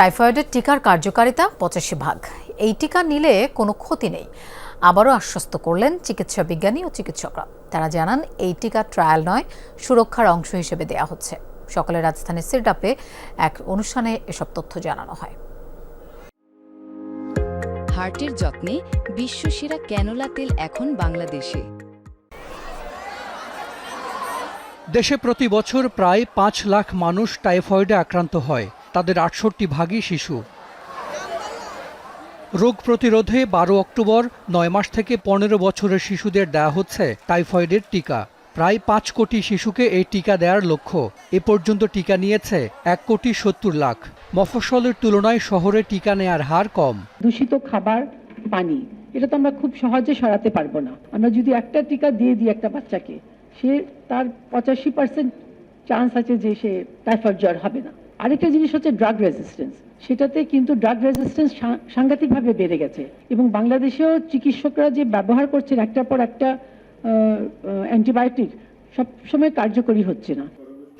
টাইফয়েডের টিকার কার্যকারিতা পঁচাশি ভাগ। এই টিকা নিলে কোনো ক্ষতি নেই। আবারও আশ্বস্ত করলেন চিকিৎসা বিজ্ঞানী ও চিকিৎসকরা। তারা জানান এই টিকা ট্রায়াল নয় সুরক্ষার অংশ হিসেবে দেয়া হচ্ছে। সকালে রাজধানীর সিরডাপে এক অনুষ্ঠানে এসব তথ্য জানানো হয়। হার্টের যত্নে বিশ্বসেরা ক্যানোলা তেল এখন বাংলাদেশে। দেশে প্রতি বছর প্রায় পাঁচ লাখ মানুষ টাইফয়েডে আক্রান্ত হয়। তাদের আটষট্টি ভাগই শিশু। রোগ প্রতিরোধে বারো অক্টোবর, নয় মাস থেকে পনেরো বছরের শিশুদের দেয়া হচ্ছে টাইফয়েডের টিকা। প্রায় পাঁচ কোটি শিশুকে এই টিকা দেওয়ার লক্ষ্য। এ পর্যন্ত টিকা নিয়েছে এক কোটি সত্তর লাখ। মফস্বলের তুলনায় শহরে টিকা নেয়ার হার কম। দূষিত খাবার, পানি, এটা তো আমরা খুব সহজে সরাতে পারব না। আমরা যদি একটা টিকা দিয়ে দিই একটা বাচ্চাকে, সে তার পঁচাশি পার্সেন্ট চান্স আছে যে সে টাইফয়েড জ্বর হবে না। আরেকটা জিনিস হচ্ছে ড্রাগ রেজিস্ট্যান্স সেটাতে কিন্তু ড্রাগ রেজিস্ট্যান্স সাংঘাতিকভাবে বেড়ে গেছে এবং বাংলাদেশেও চিকিৎসকরা যে ব্যবহার করছেন একটার পর একটা অ্যান্টিবায়োটিক সবসময় কার্যকরী হচ্ছে না।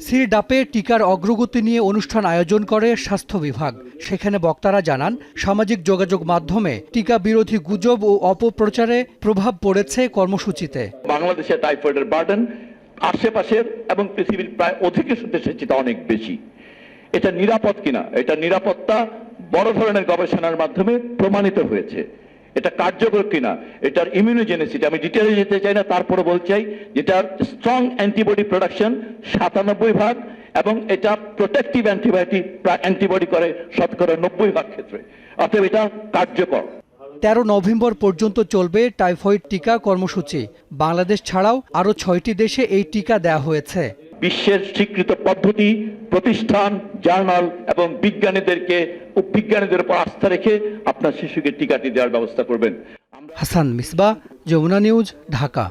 সিরডাপে টিকার অগ্রগতি নিয়ে অনুষ্ঠান আয়োজন করে স্বাস্থ্য বিভাগ। সেখানে বক্তারা জানান সামাজিক যোগাযোগ মাধ্যমে টিকা বিরোধী গুজব ও অপপ্রচারে প্রভাব পড়েছে কর্মসূচিতে। বাংলাদেশে টাইফয়েডের বার্ডেন আশেপাশের এবং পৃথিবীর প্রায় অধিকাংশ দেশের চেয়ে অনেক বেশি। এটা নিরাপদ কিনা? এটা নিরাপত্তা বড় ধরনের গবেষণার মাধ্যমে প্রমাণিত হয়েছে। এটা কার্যকর কিনা? এটার ইমিউনোজেনেসিটি আমি ডিটেলে যেতে চাই না, তারপরে বলতে চাই, যেটার স্ট্রং অ্যান্টিবডি প্রোডাকশন সাতানব্বই ভাগ এবং এটা প্রোটেক্টিভ অ্যান্টিবায়োটিক অ্যান্টিবডি করে শতকরা নব্বই ভাগ ক্ষেত্রে। অতএব এটা কার্যকর। তেরো নভেম্বর পর্যন্ত চলবে টাইফয়েড টিকা কর্মসূচি। বাংলাদেশ ছাড়াও আরও ছয়টি দেশে এই টিকা দেওয়া হয়েছে। বিশ্বের স্বীকৃত পদ্ধতি, প্রতিষ্ঠান, জার্নাল এবং বিজ্ঞানীদেরকে বিজ্ঞানীদের উপর আস্থা রেখে আপনার শিশুকে টিকাটি দেওয়ার ব্যবস্থা করবেন। হাসান মিসবা, যমুনা নিউজ, ঢাকা।